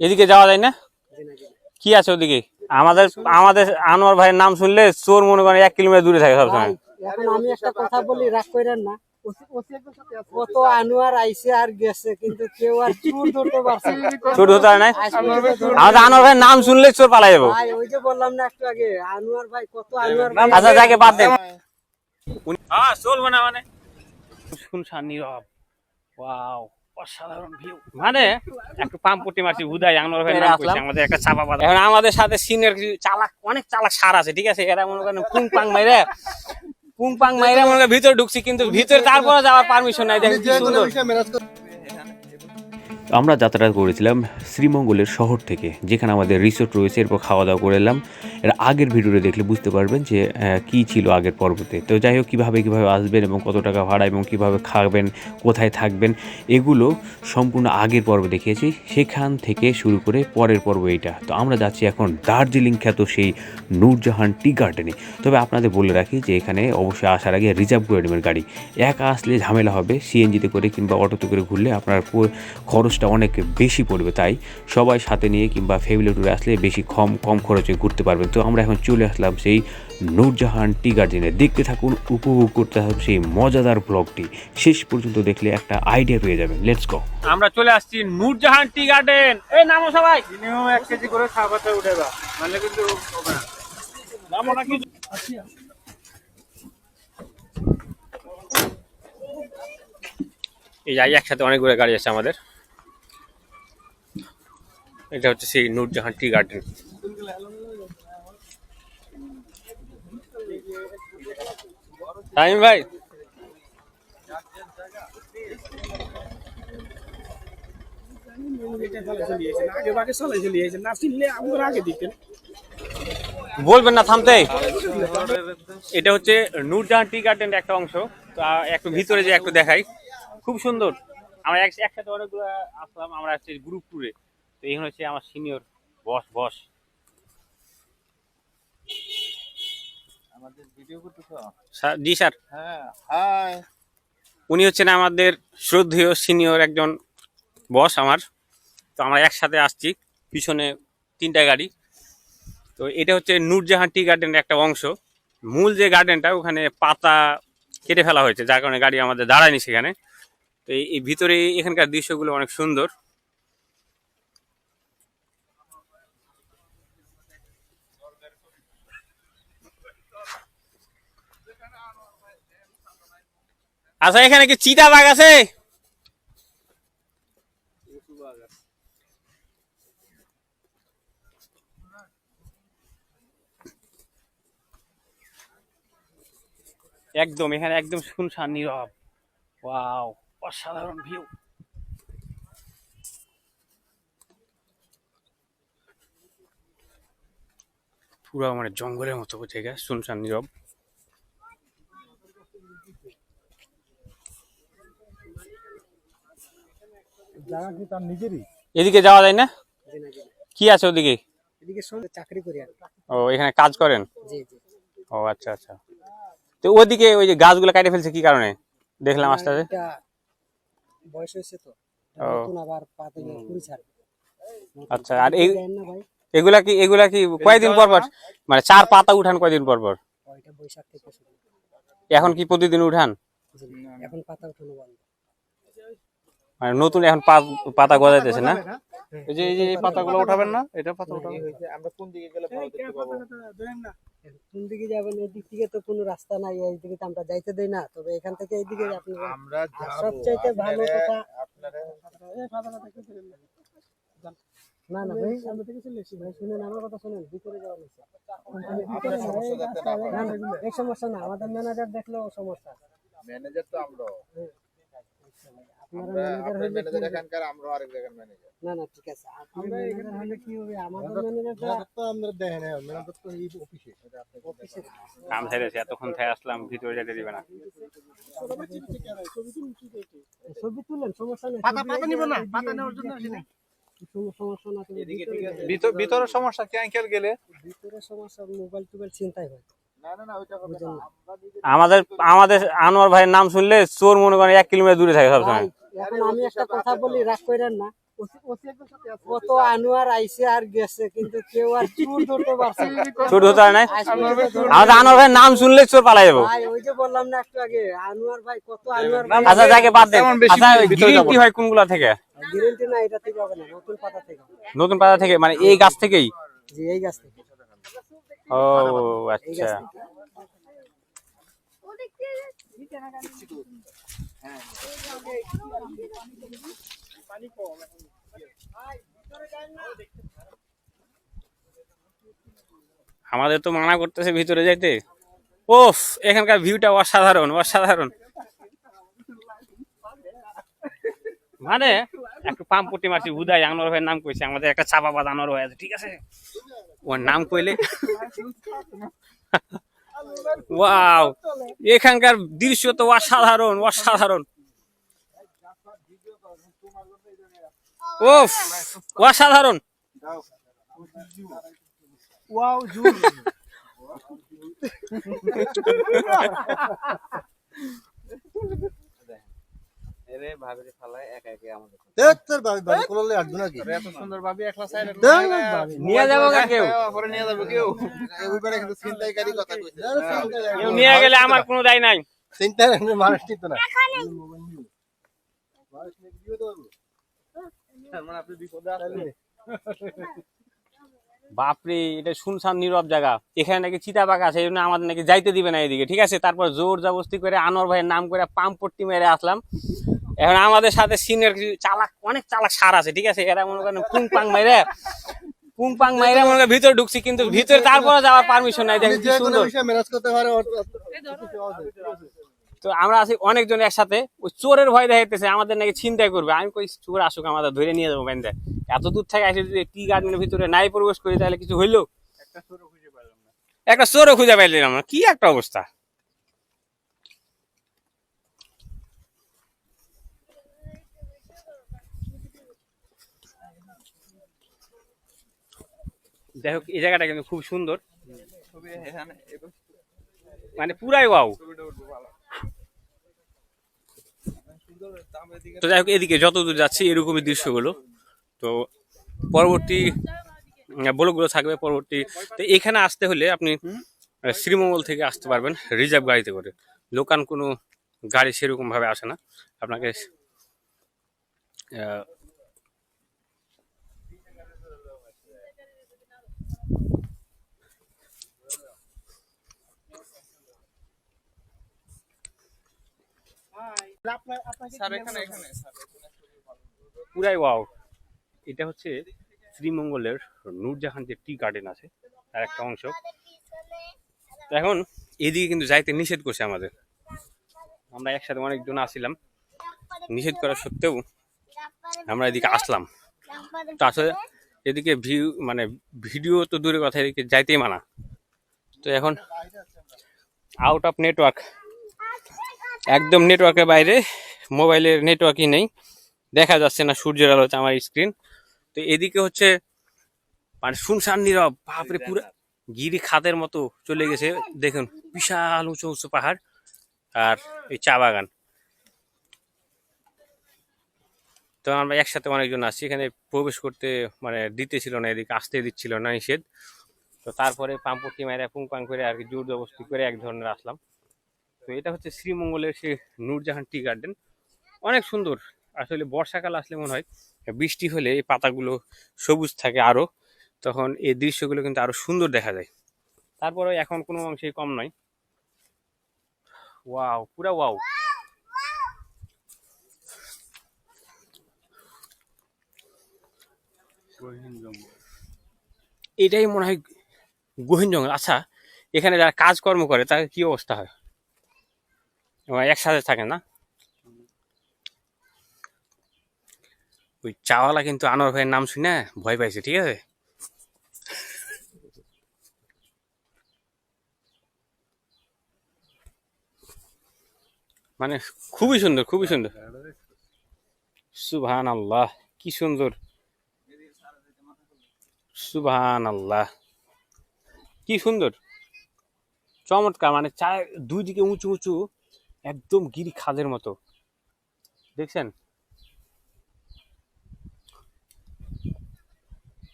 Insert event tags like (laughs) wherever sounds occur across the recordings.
এদিকে যাওয়া যায় না? কি আছে ওদিকে? আমাদের আমাদের আনোয়ার ভাইয়ের নাম শুনলে চোর মনে করেন এক কিলোমিটার দূরে থাকে সবসময়। এখন আমি একটা কথা বলি রাগ করেন না। কত আনোয়ার আর গেছে কিন্তু কেউ আর চুর ধরতে পারছে চোর ধরতে না আজ আমাদের আনোয়ার ভাইয়ের নাম শুনলে চোর পালাই যাব। ভাই ওই যে বললাম না একটু আগে আনোয়ার ভাই কত আনোয়ার আচ্ছা যাকে বাদ দেন। হ্যাঁ চলবে না মানে। শুনশান নীরব ওয়াও। অসাধারণ ভিউ মানে একটু পাম্পটি মারছি হুদাই আনোয়ার ভাই নাম কইছে আমাদের একটা চাপা এখন আমাদের সাথে সিনিয়র চালাক অনেক চালাক সার আছে ঠিক আছে? এরা মনে করেন পুং পাং মাইরে পুং পাং মাইরে মনে ভিতরে ঢুকছি কিন্তু ভিতরে তারপরে যাওয়ার পারমিশন নাই দেখ সুন্দর। আমরা যাত্রা করেছিলাম শ্রীমঙ্গলের শহর থেকে, যেখানে আমাদের রিসোর্ট রয়েছে, এরপর খাওয়া দাওয়া করে এলাম। এর আগের ভিডিওটা দেখলে বুঝতে পারবেন যে কি ছিল আগের পর্বতে। তো যাই হোক, কীভাবে কীভাবে আসবেন এবং কত টাকা ভাড়া এবং কীভাবে খাবেন, কোথায় থাকবেন, এগুলো সম্পূর্ণ আগের পর্ব দেখিয়েছি। সেখান থেকে শুরু করে পরের পর্ব এইটা। তো আমরা যাচ্ছি এখন দার্জিলিং খ্যাত সেই নূরজাহান টি গার্ডেনে। তবে আপনাদের বলে রাখি যে, এখানে অবশ্যই আসার আগে রিজার্ভ করে নেবেন গাড়ি। একা আসলে ঝামেলা হবে সিএনজিতে করে কিংবা অটোতে করে ঘুরলে আপনার প- খরচটা অনেক বেশি পড়বে তাই সবাই সাথে নিয়ে কিংবা ফ্যামিলি ট্যুরে আসলে বেশি কম কম খরচে ঘুরতে পারবেন তো আমরা এখন চলে আসলাম সেই নূরজাহান টি গার্ডেনে। দেখতে থাকুন উপভোগ করতে থাকুন সেই মজাদার ব্লগটি শেষ পর্যন্ত দেখলে একটা আইডিয়া পেয়ে যাবেন। লেটস গো আমরা চলে আসছি নূরজাহান টি গার্ডেন। এই নামো সবাই। মিনিমাম এক কেজি করে খাবারটা উঠে দাও নাহলে কিন্তু হবে না। নামো নাকি? এই যাই একসাথে অনেকগুলো গাড়ি আছে আমাদের। এটা হচ্ছে সেই নূরজাহান টি গার্ডেন টাইম ভাই। বলবেন না, থামতে। এটা হচ্ছে নূরজাহান টি গার্ডেন একটা অংশ। তো একটু ভিতরে যে একটু দেখাই। খুব সুন্দর। আমরা এক- একসাথে অনেকগুলো আসলাম, আমরা গ্রুপ ট্যুরে তো এখানে হচ্ছে আমার সিনিয়র বস বস আমাদের ভিডিও করতেছ স্যার- জি স্যার। হ্যাঁ হাই উনি হচ্ছেন আমাদের শ্রদ্ধেয় সিনিয়র একজন বস আমার। তো আমরা একসাথে আসছি পিছনে তিনটা গাড়ি। তো এটা হচ্ছে নূরজাহান টি গার্ডেনের একটা অংশ। মূল যে গার্ডেনটা ওখানে পাতা কেটে ফেলা হয়েছে যার কারণে গাড়ি আমাদের দাঁড়ায়নি সেখানে। তো এই- এই ভিতরে এখানকার দৃশ্যগুলো অনেক সুন্দর। আচ্ছা এখানে কি চিতা বাঘ আছে? একদম, এখানে একদম শুনশান নীরব। ওয়াও, অসাধারণ ভিউ পুরো মানে জঙ্গলের মতো জায়গা শুনশান নীরব। জায়গা কি তার নিজেরই? এদিকে যাওয়া যায় না? কি আছে ওদিকে? এদিকে সঙ্গে চাকরি করি আর ও এখানে কাজ করেন? জি জি। ও আচ্ছা আচ্ছা। তো ওদিকে ওই যে গাছগুলো কাটে ফেলছে কি কারণে? দেখলাম আস্তে আস্তে বয়স হয়েছে তো। নতুন আবার পাতে কুড়ি ছাড়। আচ্ছা, আর এই- এগুলা কি এগুলা কি কয়দিন পর পর? মানে চার পাতা উঠান কয়দিন পর পর? এখন কি প্রতিদিন উঠান? এখন পাতা উঠানো বন্ধ। মানে নতুন এখন পা- পাতা গজাইতেছে না? এই যে এই যে পাতাগুলো উঠাবেন না? এটা পাতা উঠাবেন। আমরা কোন দিকে গেলে ভালো দেখতে পাবো? কোন দিকে যাবেন এই দিক থেকে তো কোনো রাস্তা নাই এই দিকে তো আমরা যাইতে দেই না। তবে এখান থেকে এই দিকে আপনারা আমরা সবচাইতে ভালো কথা আপনারা না। না ভাই আমরা থেকে চলে এসেছি ভাই শুনেন আমার কথা শুনেন ভিতরে যাওয়া নিচ্ছে আপনার সমস্যা না সমস্যা আমাদের ম্যানেজার দেখলেও সমস্যা। ম্যানেজার তো আমরা আপনারা ম্যানেজার হইলে কি ম্যানেজার হবে? এখানকার আমরা আরেক জায়গার ম্যানেজার না না ঠিক আছে। আপনি ম্যানেজার হলে কি হবে? আমাদের ম্যানেজারটা তো আমরা দেখেন ম্যানেজার তো এই অফিসে অফিসে কাম ছেড়েছে এতক্ষণ থেকে আসলাম ভিতরে যেতে দিবে না। ছবি তুলেন সমস্যা নেই পাতা পাতা নিব না পাতা নেওয়ার জন্য আসি না কোনো সমস্যা না তুমি ভিতরে ভিতরের সমস্যা কি আঙ্কেল গেলে? ভিতরে সমস্যা মোবাইল টোবাইল চিন্তাই হয়। আমাদের আমাদের আনোয়ার ভাইয়ের নাম শুনলে চোর মনে করেন এক কিলোমিটার দূরে থাকে সবসময়। এখন আমি একটা কথা বলি রাগ করেন না। কত আনোয়ার আইছে আর গেছে কিন্তু কেউ আর চুর ধরতে পারছে না। আমাদের আনোয়ার ভাইয়ের নাম শুনলে চোর পালাই যাব। ভাই ওই যে বললাম না একটু আগে আনোয়ার ভাই কত আনোয়ার আচ্ছা যাকে বাদ দেন। আচ্ছা হয় কোনগুলা থেকে? গ্যারেন্টি না এটা থেকে হবে না নতুন পাতা থেকে। নতুন পাতা থেকে মানে এই গাছ থেকেই? জি এই গাছ থেকে। ও আচ্ছা। গাছ থেকে। আমাদের তো মানা করতেছে ভিতরে যাইতে। ওফ, এখানকার ভিউটা অসাধারণ অসাধারণ। মানে একটু পাম্পটি মারছি উদয় আনোয়ার ভাইয়ের নাম কইছে, আমাদের একটা চাপা বাদ আনোয়ার ভাই ঠিক আছে? ওর নাম কইলে ওয়াও এখানকার দৃশ্য তো অসাধারণ অসাধারণ। ও অসাধারণ। (laughs) এত সুন্দর ভাবি একলা সাইড নিয়ে যাব গা কেউ? পরে নিয়ে যাব কেউ। কেউ নিয়ে গেলে আমার কোনো দায় নাই। মানে আপনি বিপদে আসলে বাপরে এটা শুনশান নীরব জায়গা। এখানে নাকি চিতাবাঘ আছে এই জন্য আমাদের নাকি যাইতে দিবে না এদিকে ঠিক আছে? তারপর জোর জবস্তি করে আনোয়ার ভাইয়ের নাম করে পাম্প পট্টি মেরে আসলাম। এখন আমাদের সাথে সিনিয়র কিছু চালাক অনেক চালাক সার আছে ঠিক আছে? এরা মনে করেন পুং পাং মাইরে পুং পাং মাইরে মনে করেন ভিতরে ঢুকছি কিন্তু ভিতরে তারপরে যাওয়ার পারমিশন নাই দেখেন কি সুন্দর। তো আমরা আছি অনেকজন একসাথে। ওই চোরের ভয় দেখাইতেছে আমাদের নাকি চিন্তাই করবে। আমি কই চোর আসুক আমাদের ধরে নিয়ে যাব বেঁধে এত দূর থেকে আসে যদি টি গার্ডেনের ভিতরে নাই প্রবেশ করি তাহলে কিছু হইল? একটা চোরও খুঁজে পেলাম না। একটা চোরও খুঁজে পাইলাম না। কি একটা অবস্থা? যাই হোক এই জায়গাটা কিন্তু খুব সুন্দর। মানে পুরাই ওয়াও ছবিটা উঠবো ভালো সুন্দর দামের দিকে তো যাই হোক এদিকে যত দূর যাচ্ছি এরকমই দৃশ্যগুলো। তো পরবর্তী ব্লকগুলো থাকবে পরবর্তী। তো এখানে আসতে হলে আপনি শ্রীমঙ্গল থেকে আসতে পারবেন রিজার্ভ গাড়িতে করে। লোকান কোনো গাড়ি সেরকমভাবে আসে না। আপনাকে আহ, স্যার এখানে এখানে স্যার পুরাই ওয়াও। এটা হচ্ছে শ্রীমঙ্গলের নূরজাহান যে টি গার্ডেন আছে তার একটা অংশ। তো এখন এদিকে কিন্তু যাইতে নিষেধ করছে আমাদের। আমরা একসাথে অনেকজন আসছিলাম নিষেধ করা সত্ত্বেও আমরা এদিকে আসলাম। তো আসলে এদিকে ভিউ মানে ভিডিও তো দূরে কথা এদিকে যাইতেই মানা। তো এখন আউট অফ নেটওয়ার্ক একদম নেটওয়ার্কের বাইরে মোবাইলের নেটওয়ার্কই নেই। দেখা যাচ্ছে না সূর্যের আলোতে আমার স্ক্রিন তো এদিকে হচ্ছে মানে শুনশান নীরব বাপরে পুরো গিরি খাদের মতো চলে গেছে। দেখুন বিশাল উঁচু উঁচু পাহাড় আর এই চা বাগান। তো আমরা একসাথে অনেকজন আসছি এখানে প্রবেশ করতে মানে দিতেছিল না এদিকে আসতে দিচ্ছিল না নিষেধ। তো তারপরে পাম্পটি মাইরা পুং পাং করে আর কি জোর জবস্তি করে এক ধরনের আসলাম। এটা হচ্ছে শ্রীমঙ্গলের সে নূরজাহান টি গার্ডেন। অনেক সুন্দর। আসলে বর্ষাকাল আসলে মনে হয় বৃষ্টি হলে এই পাতাগুলো সবুজ থাকে আরও তখন এই দৃশ্যগুলো কিন্তু আরও সুন্দর দেখা যায়। তারপরে এখন কোনো অংশেই কম নয়। ওয়াও, পুরা ওয়াও। এটাই মনে হয় গহীন জঙ্গল। আচ্ছা এখানে যারা কাজকর্ম করে, তাদের কি অবস্থা হয়? একসাথে থাকে না? ওই চাওয়ালা কিন্তু আনোয়ার ভাইয়ের নাম শুনে ভয় পাইছে, ঠিক আছে? মানে খুবই সুন্দর খুবই সুন্দর। সুবহান আল্লাহ কি সুন্দর। সুবহান আল্লাহ কি সুন্দর। চমৎকার মানে চা দুই দিকে উঁচু উঁচু একদম গিরি খালের মতো। দেখছেন?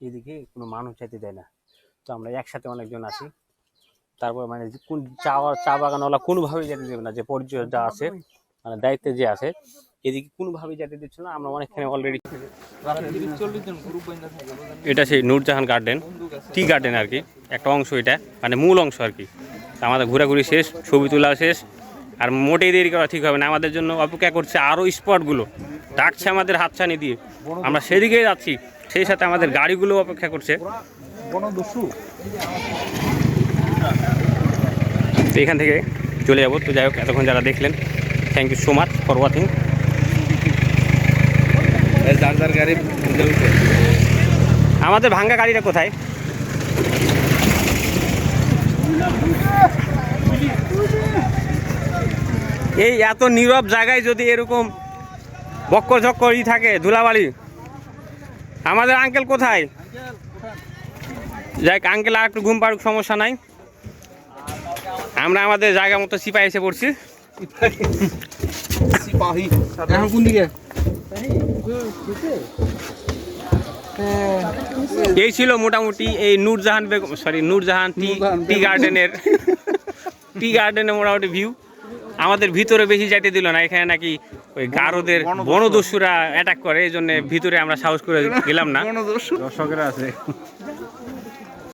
এদিকে কোনো মানুষ যেতে দেয় না। তো আমরা একসাথে অনেকজন আছি। তারপর মানে কোন চা চা বাগানওয়ালা কোনোভাবেই যেতে দেবে না, যে পরিচয় যা আছে মানে দায়িত্বে যে আছে, এদিকে কোনোভাবেই যেতে দিচ্ছে না, আমরা অনেকখানে অলরেডি? এটা সেই নূরজাহান গার্ডেন টি গার্ডেন আর কি, একটা অংশ এটা মানে মূল অংশ আর কি আমাদের ঘোরাঘুরি শেষ, ছবি তোলা শেষ, আর মোটেই দেরি করা ঠিক হবে না, আমাদের জন্য অপেক্ষা করছে আরও স্পটগুলো ডাকছে আমাদের হাতছানি দিয়ে আমরা সেদিকেই যাচ্ছি, সেই সাথে আমাদের গাড়িগুলো অপেক্ষা করছে তো এখান থেকে চলে যাব। তো যাই হোক এতক্ষণ যারা দেখলেন thank you so much for watching যার যার গাড়ি আমাদের ভাঙ্গা গাড়িটা কোথায়? এই এত নীরব জায়গায় যদি এরকম বক্কর ঝক্কর ই থাকে ধুলাবালি। আমাদের আঙ্কেল কোথায়? যাই আঙ্কেল আর একটু ঘুম পাড়ুক সমস্যা নাই। আমরা আমাদের জায়গা মতো সিপাই এসে পড়ছি। সিপাহী। এখন কোন দিকে? এই ছিল মোটামুটি এই Nurjahan Begum sorry Nurjahan tea tea গার্ডেনের টি গার্ডেনের মোটামুটি ভিউ আমাদের ভিতরে বেশি যাইতে দিল না এখানে নাকি ওই গারোদের বনদস্যুরা। অ্যাটাক করে এই জন্য ভিতরে আমরা সাহস করে গেলাম না। দর্শকেরা আছে।